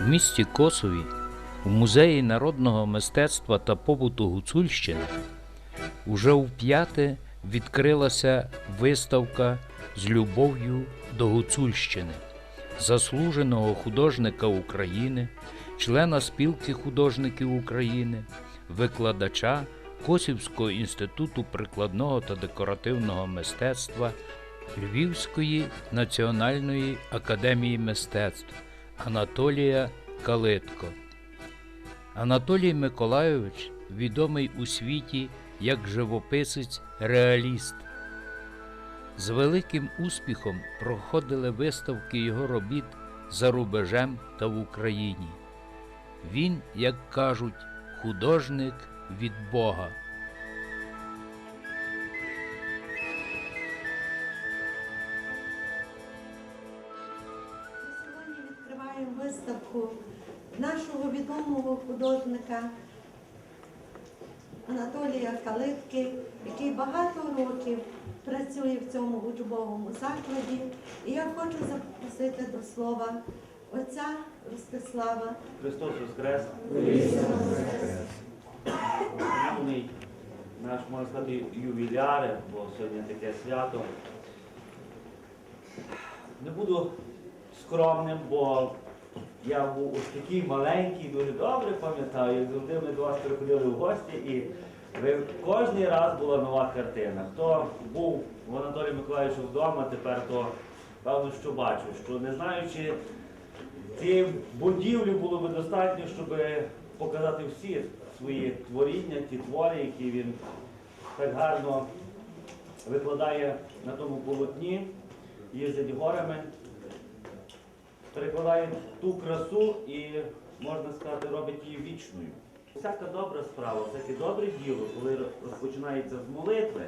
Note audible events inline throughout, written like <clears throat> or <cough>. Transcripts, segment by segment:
В місті Косові у музеї народного мистецтва та побуту Гуцульщини уже вп'яте відкрилася виставка з любов'ю до Гуцульщини, заслуженого художника України, члена спілки художників України, викладача Косівського інституту прикладного та декоративного мистецтва Львівської національної академії мистецтв Анатолія Калитко. Анатолій Миколайович відомий у світі як живописець реаліст. З великим успіхом проходили виставки його робіт за рубежем та в Україні. Він, як кажуть, художник від Бога. Художника Анатолія Калитки, який багато років працює в цьому учбовому закладі. І я хочу запросити до слова отця Ростислава. Христос Воскрес! Шановний наш, можна сказати, ювіляри, бо сьогодні таке свято. Не буду скромним, бо я був ось такий маленький, дуже добре пам'ятаю, як завжди ми до вас приходили в гості, і ви кожен раз була нова картина. Хто був в Анатолія Миколаївича вдома, тепер то певно, що бачу, що не знаючи цієї будівлі було би достатньо, щоб показати всі свої творіння, ті твори, які він так гарно викладає на тому полотні, їздить горами, перекладає ту красу і, можна сказати, робить її вічною. Всяка добра справа, всяке добре діло, коли розпочинається з молитви,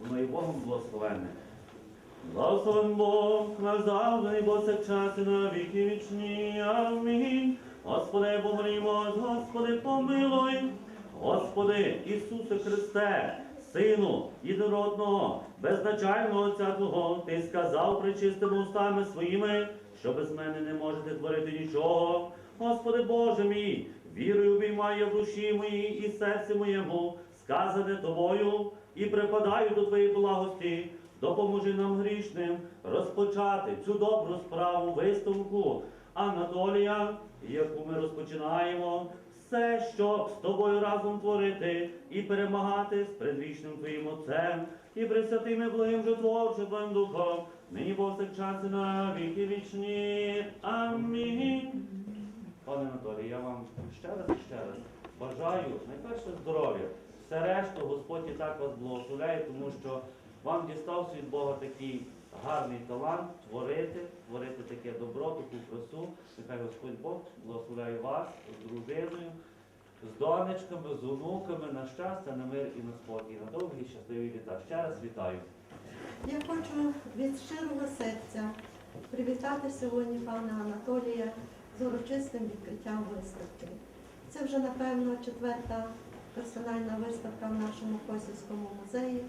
воно і Богом благословенне. Благословен Бог назавжди, бо це час і на віки вічні. Амінь. Господи, помолімо, Господи, помилуй. Господи, Ісусе Христе, Сину єдинородного, безначального Отця Твого, Ти сказав причистими устами своїми, що без мене не можете творити нічого. Господи Боже мій, вірою обіймаю в душі моїй і серці моєму, сказане Тобою, і припадаю до Твоєї благості. Допоможи нам грішним розпочати цю добру справу виставку Анатолія, яку ми розпочинаємо, все, щоб з тобою разом творити і перемагати з предвічним Твоїм Отцем і пресвятим благим житворчим Духом, нині повсякчас і на віки вічні. Амінь. Пане Анатолій, я вам ще раз і ще раз бажаю найперше здоров'я. Все решту Господь і так вас благословляє, тому що вам дістався від Бога такий гарний талант творити, творити таке добро, таку красу. Нехай Господь Бог благословляє вас з дружиною, з донечками, з онуками на щастя, на мир і на спокій, на довгі щасливі літа. Ще раз вітаю. Я хочу від щирого серця привітати сьогодні пана Анатолія з урочистим відкриттям виставки. Це вже, напевно, четверта персональна виставка в нашому Косівському музеї,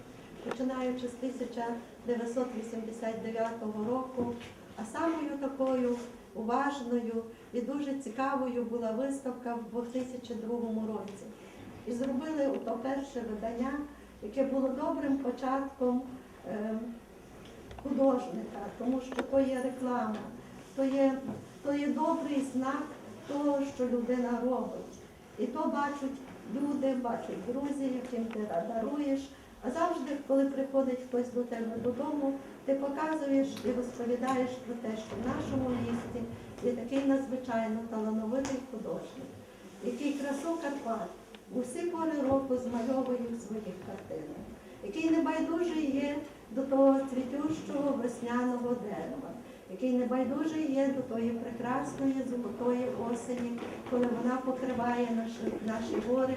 починаючи з 1989 року. А самою такою уважною і дуже цікавою була виставка в 2002 році. І зробили ото перше видання, яке було добрим початком ем, художника, тому що то є реклама, то є, то є добрий знак того, що людина робить. І то бачать люди, бачать друзі, яким ти даруєш. А завжди, коли приходить хтось до тебе додому, ти показуєш і розповідаєш про те, що в нашому місті є такий надзвичайно талановитий художник, який красу Карпат у всі пори року змальовує в своїх картинах, який небайдужий є до того цвітющого весняного дерева, який небайдужий є до тої прекрасної золотої осені, коли вона покриває наші, наші гори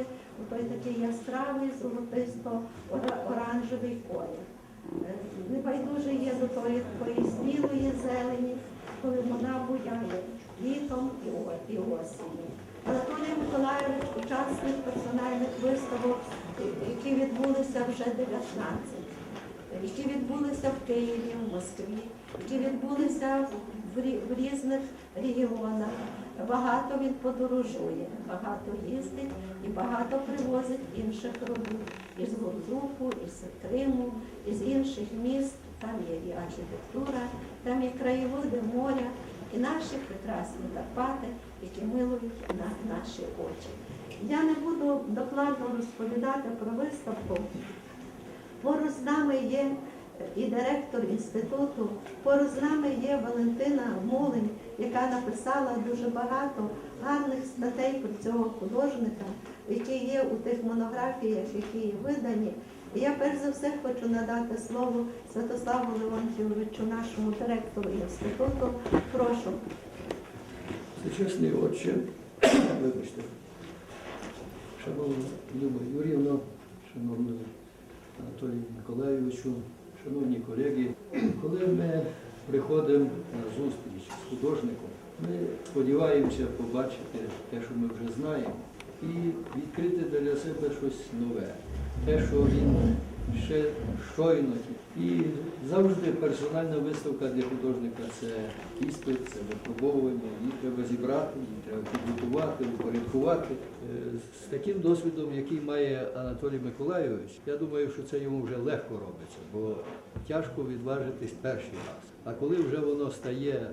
той такий яскравий золотисто-оранжевий колір. Е, Небайдужий є до такої смілої зелені, коли вона буяє літом і осінню. Анатолій Миколаївич учасник персональних виставок, які відбулися вже 19 які відбулися в Києві, в Москві, які відбулися в різних регіонах. Багато він подорожує, багато їздить і багато привозить інших робіт із Гурзуфу, із Криму, із інших міст. Там є і архітектура, там є краєвиди моря, і наші прекрасні Карпати, які милують на наші очі. Я не буду докладно розповідати про виставку. Поруч з нами є і директор інституту, поруч з нами є Валентина Мулень, яка написала дуже багато гарних статей про цього художника, які є у тих монографіях, які видані. І я перш за все хочу надати слово Святославу Леонтьовичу, нашому директору інституту. Прошу. Всечесний отче, вибачте, шановна Люба Юрівна, шановний Анатолій Миколайовичу, шановні колеги, коли ми приходимо на зустріч з художником, ми сподіваємося побачити те, що ми вже знаємо, і відкрити для себе щось нове, те, що він ще щойно. І завжди персональна виставка для художника це іспит, це випробовування, її треба зібрати, її треба підготувати, упорядкувати. Е, З таким досвідом, який має Анатолій Миколайович, я думаю, що це йому вже легко робиться, бо тяжко відважитись перший раз. А коли вже воно стає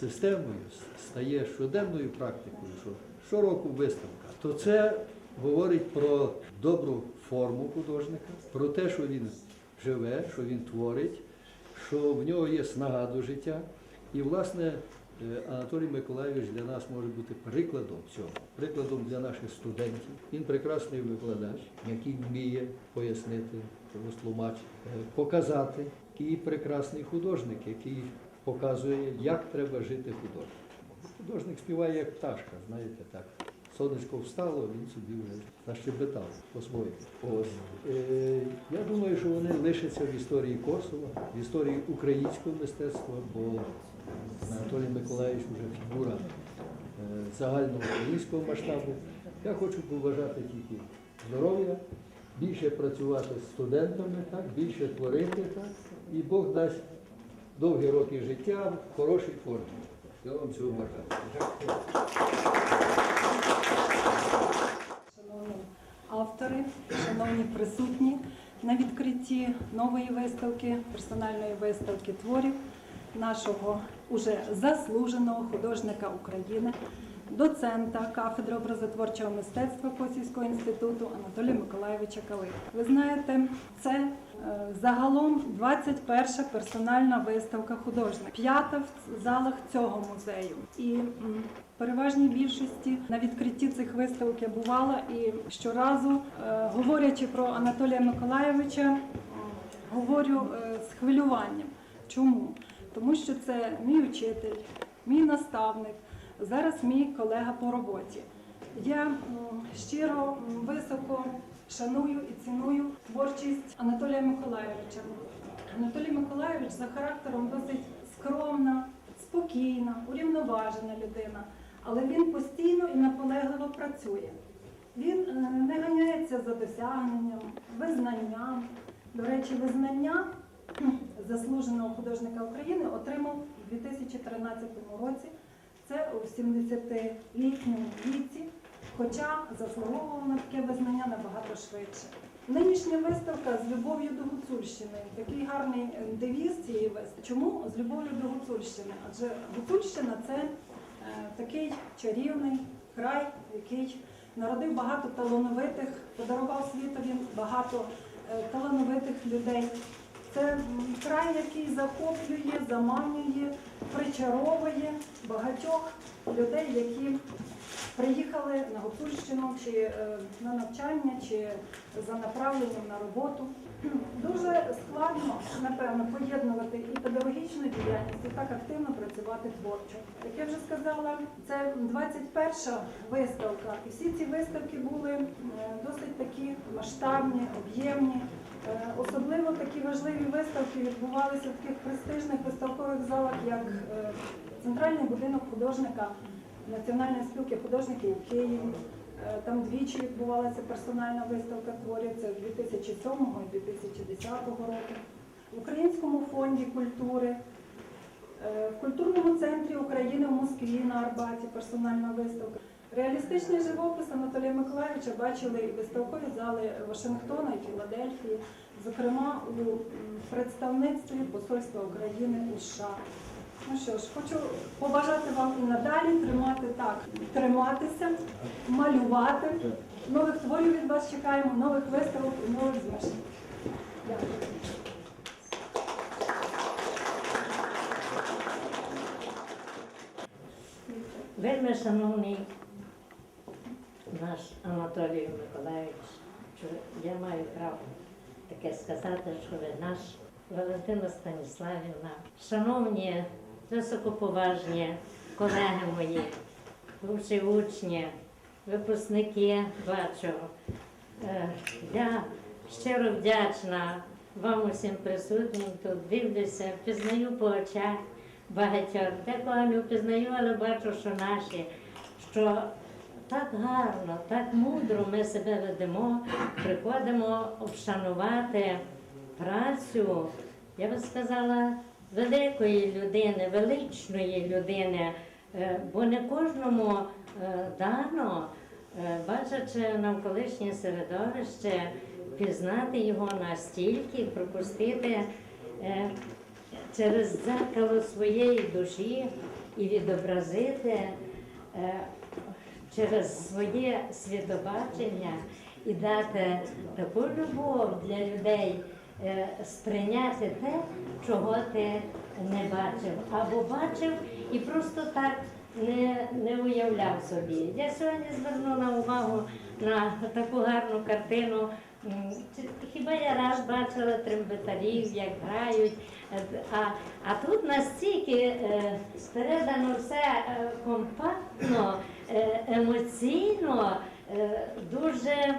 системою, стає щоденною практикою, що щороку виставка, то це говорить про добру форму художника, про те, що він живе, що він творить, що в нього є снага до життя. І, власне, е, Анатолій Миколайович для нас може бути прикладом цього, прикладом для наших студентів. Він прекрасний викладач, який вміє пояснити, розтлумачити, е, показати. І прекрасний художник, який показує, як треба жити художнику. Художник співає як пташка, знаєте так. Сонечко встало, він собі вже защебетав по-своєму. Е, я думаю, що вони лишаться в історії Косова, в історії українського мистецтва, бо Анатолій Миколаївич вже фігура е, загальноукраїнського масштабу. Я хочу побажати тільки здоров'я, більше працювати з студентами, так, більше творити, так, і Бог дасть довгі роки життя в хорошій формі. Я вам цього бажаю. Шановні автори, шановні присутні на відкритті нової виставки, персональної виставки творів нашого уже заслуженого художника України, доцента кафедри образотворчого мистецтва Косівського інституту Анатолія Миколаєвича Калика. Ви знаєте, це загалом 21 персональна виставка художника, п'ята в залах цього музею. І в переважній більшості на відкритті цих виставок я бувала і щоразу, е, говорячи про Анатолія Миколаєвича, говорю е, з хвилюванням. Чому? Тому що це мій учитель, мій наставник, зараз мій колега по роботі. Я щиро високо шаную і ціную творчість Анатолія Миколаєвича. Анатолій Миколаєвич за характером досить скромна, спокійна, урівноважена людина, але він постійно і наполегливо працює. Він е, не ганяється за досягненням, визнанням. До речі, визнання <clears throat> заслуженого художника України отримав у 2013 році. Це у 70-літньому віці, хоча заслуговував на таке визнання набагато швидше. Нинішня виставка з любов'ю до Гуцульщини. Такий гарний девіз цієї виставки. Чому з любов'ю до Гуцульщини? Адже Гуцульщина це е, такий чарівний край, який народив багато талановитих, подарував світові багато е, талановитих людей. Це край, який захоплює, заманює, причаровує багатьох людей, які приїхали на Гуцульщину чи е, на навчання, чи за направленням на роботу. <clears throat> Дуже складно, напевно, поєднувати і педагогічну діяльність, і так активно працювати творчо. Як я вже сказала, це 21 виставка, і всі ці виставки були досить такі масштабні, об'ємні. Е, Особливо такі важливі виставки відбувалися в таких престижних виставкових залах, як е, Центральний будинок художника Національної спілки художників у Києві. Е, Там двічі відбувалася персональна виставка творів, це 2007 і 2010 року. В Українському фонді культури Е, В культурному центрі України в Москві на Арбаті персональна виставка. Реалістичний живопис Анатолія Миколаївича бачили і виставкові зали Вашингтона і Філадельфії, зокрема у представництві Посольства України у США. Ну що ж, хочу побажати вам і надалі тримати так, триматися, малювати. Нових творів від вас чекаємо, нових виставок і нових звершень. Дякую. Вельми шановний наш Анатолій Миколаївич, я маю право таке сказати, що ви наш Валентина Станіславівна, шановні, високоповажні колеги мої, бувші учні, випускники бачу. Е, Я щиро вдячна вам усім присутнім тут. Дивлюся, пізнаю по очах багатьох. Декого не впізнаю, але бачу, що наші, що так гарно, так мудро ми себе ведемо, приходимо вшанувати працю, я би сказала, великої людини, величної людини, Е, бо не кожному е, дано, е, бачачи навколишнє середовище, пізнати його настільки, пропустити через дзеркало своєї душі і відобразити через своє світобачення і дати таку любов для людей, сприйняти те, чого ти не бачив, або бачив і просто так не, не уявляв собі. Я сьогодні звернула увагу на таку гарну картину. Хіба я раз бачила трембетарів, як грають, Е, а, а тут настільки е, передано все е, компактно, е, емоційно, е, дуже,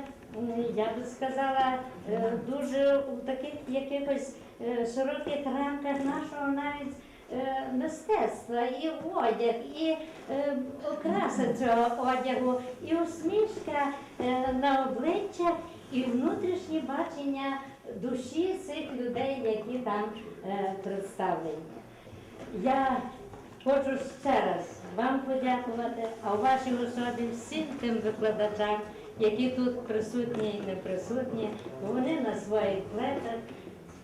я би сказала, е, дуже у таких якихось е, широких рамках нашого навіть е, мистецтва, і одяг, і е, окраса цього одягу, і усмішка на обличчях, і внутрішнє бачення душі цих людей, які там представлені. Я хочу ще раз вам подякувати, а у вашій особі всім тим викладачам, які тут присутні і не присутні, вони на своїх плечах,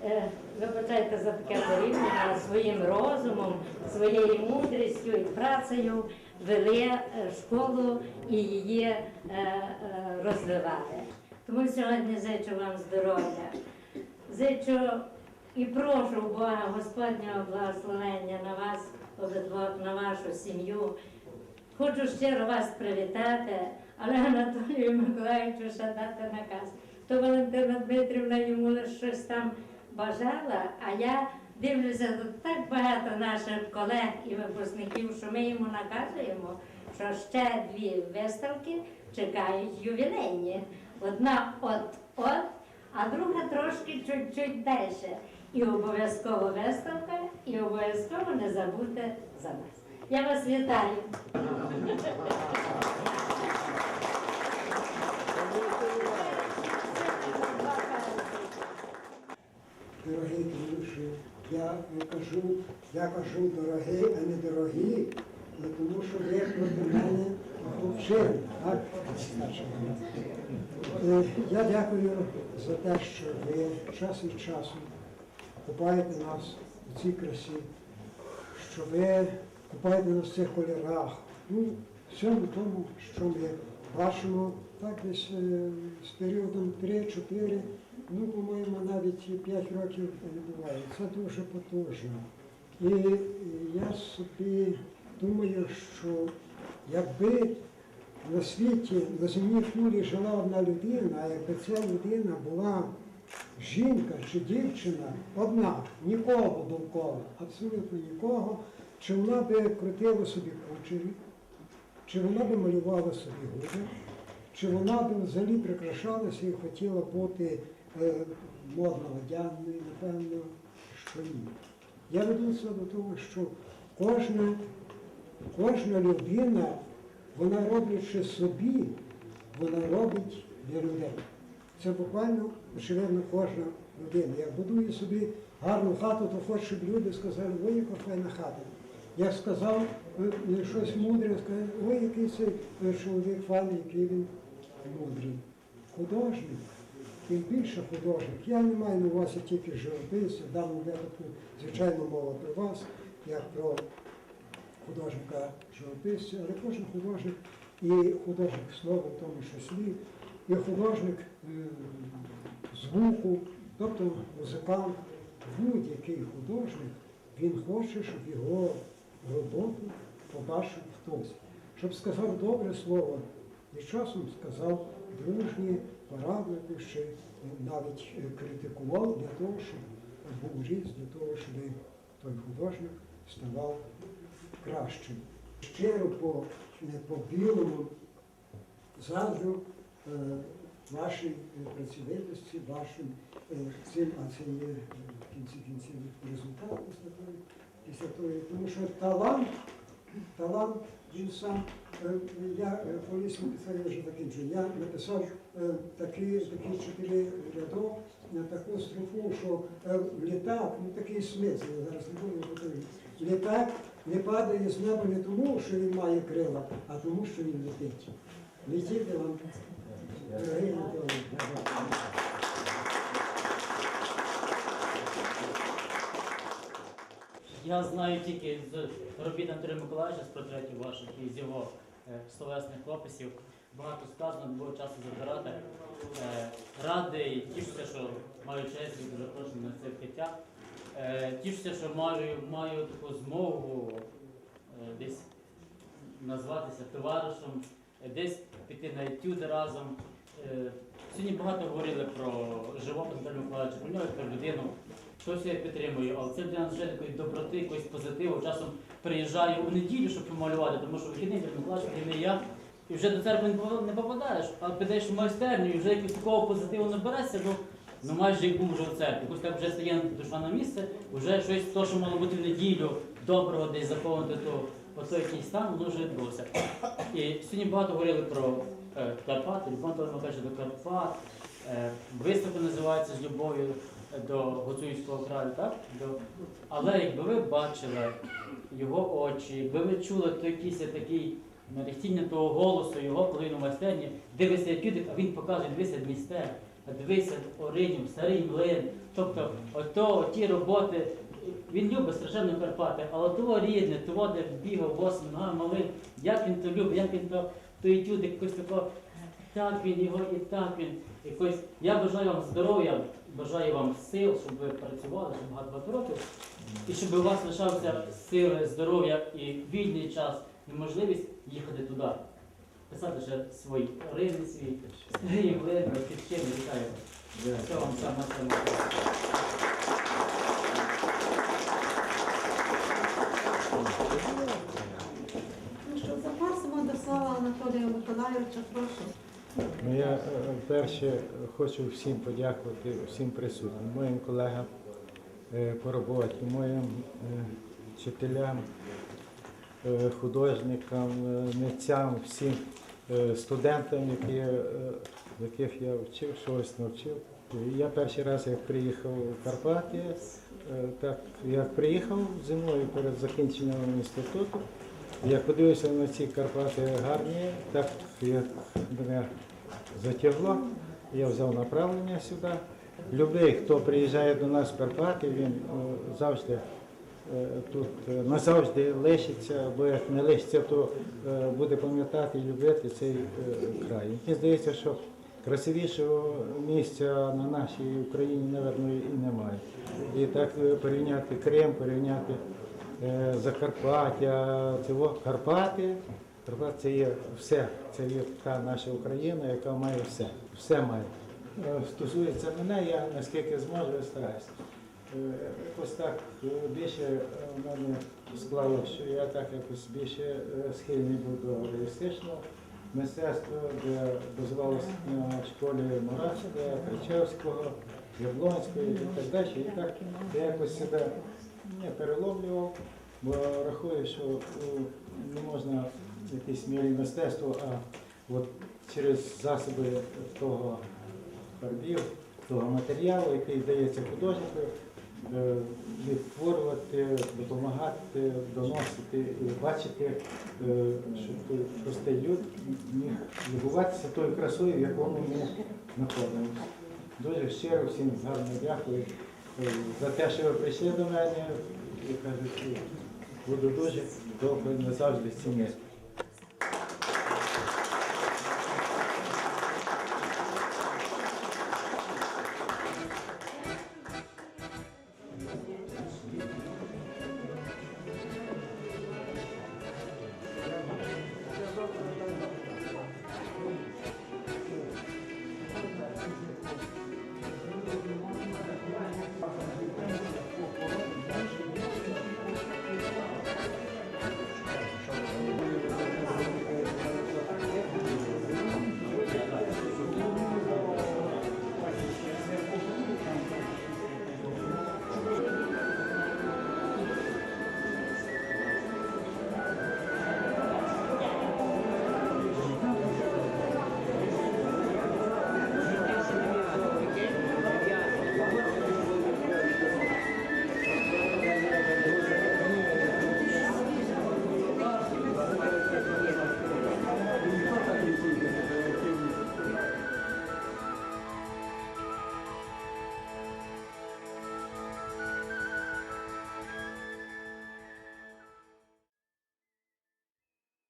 е, вибачайте за таке порівняння, своїм розумом, своєю мудрістю і працею вели е, школу і її е, розвивали. Тому сьогодні зичу вам здоров'я. Зичу і прошу Бога Господнього благословення на вас на вашу сім'ю. Хочу щиро вас привітати, але Анатолію Миколаївичу ще дати наказ. То Валентина Дмитрівна йому лише щось там бажала, а я дивлюся, тут так багато наших колег і випускників, що ми йому наказуємо, що ще дві виставки чекають ювілейні. Одна от-от, а друга трошки чуть-чуть далі. І обов'язково виставка, і обов'язково не забудьте за нас. Я вас вітаю. Дорогі друзі, я кажу, я кажу дорогі, а не дорогі, тому що ви проти мене вчили. Е, Я дякую за те, що ви час від часу купаєте нас у цій красі, що ви купаєте нас в цих кольорах. Ну, всьому тому, що ми бачимо, так десь е, з періодом 3-4, ну, по-моєму, навіть і 5 років відбувається. Це дуже потужно. І я собі думаю, що якби на світі, на земній кулі жила одна людина, а якби ця людина була жінка чи дівчина, одна, нікого довкола, абсолютно нікого, чи вона би крутила собі кучері, чи вона би малювала собі губи, чи вона би взагалі прикрашалася і хотіла бути модно одягненою, напевно, що ні. Я веду це до того, що кожна, кожна людина, вона роблячи собі, вона робить для людей. Це буквально, очевидно, кожна людина. Як будує собі гарну хату, то хоч, щоб люди сказали, ой, яка файна хата. Як сказав е, е, щось мудре, сказали, ой, який цей е, чоловік файний, який він мудрий. Художник, тим більше художник. Я не маю на увазі тільки живопис, в даному випадку, звичайно, мова про вас, як про художника живописця, але кожен художник і художник слова, в тому числі, і художник е, звуку, тобто музикант, будь-який художник, він хоче, щоб його роботу побачив хтось. Щоб сказав добре слово, і часом сказав дружні, порадити, чи навіть е, критикував для того, щоб був ріст, для того, щоб той художник ставав кращим. Щиро по, по білому заздрю е, вашій працьовитості, вашим е, цим, а це є в кінці кінців результат після того, тому що талант, талант він сам, е, я е, по лісу писаю вже закінчую, я написав е, такі, такі чотири рядок таку строфу, що е, літак, ну такий смисл, я зараз не буду говорити. Літак не падає з неба не тому, що він має крила, а тому, що він летить. Летіти вам. дорогі Анатолій. Я знаю тільки з робіт Анатолія Миколаївича з портретів ваших і з його е, словесних описів. Багато сказано, було часу забирати. Е, радий, тішуся, що маю честь бути запрошений на це відкриття. Е, тішуся, що маю, маю таку змогу е, десь назватися товаришем, е, десь піти на етюди разом. Е, Сьогодні багато говорили про живопис Анатолія Миколаївича, про нього про людину. Щось я підтримую, але це для нас вже такої доброти, якоїсь позитиву. Часом приїжджаю у неділю, щоб помалювати, тому що вихідний Миколаївич, вихідний я. І вже до церкви не попадаєш, а підеш в майстерню і вже якось такого позитиву наберешся, ну, ну майже як був вже у церкві. Якось так вже стає душа на місце, вже щось, то, що мало бути в неділю, доброго десь заповнити, то ото якийсь стан, воно вже відбулося. І сьогодні багато говорили про е, Карпати, Любов каже до Карпат. Е, виставка називається з любов'ю до Гуцульського краю, так? До... Але якби ви бачили його очі, якби ви чули то якийсь такий мерехтіння того голосу, його коли він майстерні, дивися пюдик, а він показує, дивися Дністер, а дивися Оринів, старий млин. Тобто, ото, ті роботи, він любить страшенно Карпати, але того рідне, того, де бігав восьми ногами малим, як він то любить, як він то, той тюдик якось тако, так він його і так він. Якось, я бажаю вам здоров'я, бажаю вам сил, щоб ви працювали щоб багато-багато років, і щоб у вас лишався сили, здоров'я і вільний час, і можливість їхати туди. Писати ще свої рини свій, свої глини, підчини, вітаю вас. Все вам саме саме. Ну що, запросимо до слова Анатолія Миколайовича, прошу. Ну, я е, перше хочу всім подякувати, всім присутнім, моїм колегам е, по роботі, моїм е, вчителям, е, художникам, митцям, всім студентам, які, яких я вчив, щось навчив. Я перший раз, як приїхав у Карпати, так як приїхав зимою перед закінченням інституту, я подивився на ці Карпати гарні, так як мене затягло. Я взяв направлення сюди. Любий, хто приїжджає до нас в Карпати, він е, завжди е, тут е, назавжди лишиться, бо як не лишиться, то буде пам'ятати і любити цей край. Мені здається, що красивішого місця на нашій Україні, напевно, і немає. І так порівняти Крим, порівняти Закарпаття, цього Карпати. Карпат це є все. Це є та наша Україна, яка має все. Все має. Е, Стосується мене, я наскільки зможу, я стараюся. Е, Якось так е, більше е, в мене склало, що я так якось більше е, схильний був до реалістичного мистецтва, де базувалося на школі Мораша, де Кричевського, Яблонського і так далі. І так я якось себе не переловлював, бо рахую, що не можна в мірі мистецтво, а от через засоби того фарбів, того матеріалу, який дається художнику, е, відтворювати, допомагати, доносити і бачити, е, щоб простий люд міг любуватися тою красою, в якому ми знаходимося. Дуже щиро всім гарно дякую е, за те, що ви прийшли до мене і кажуть, буду дуже довго назавжди цим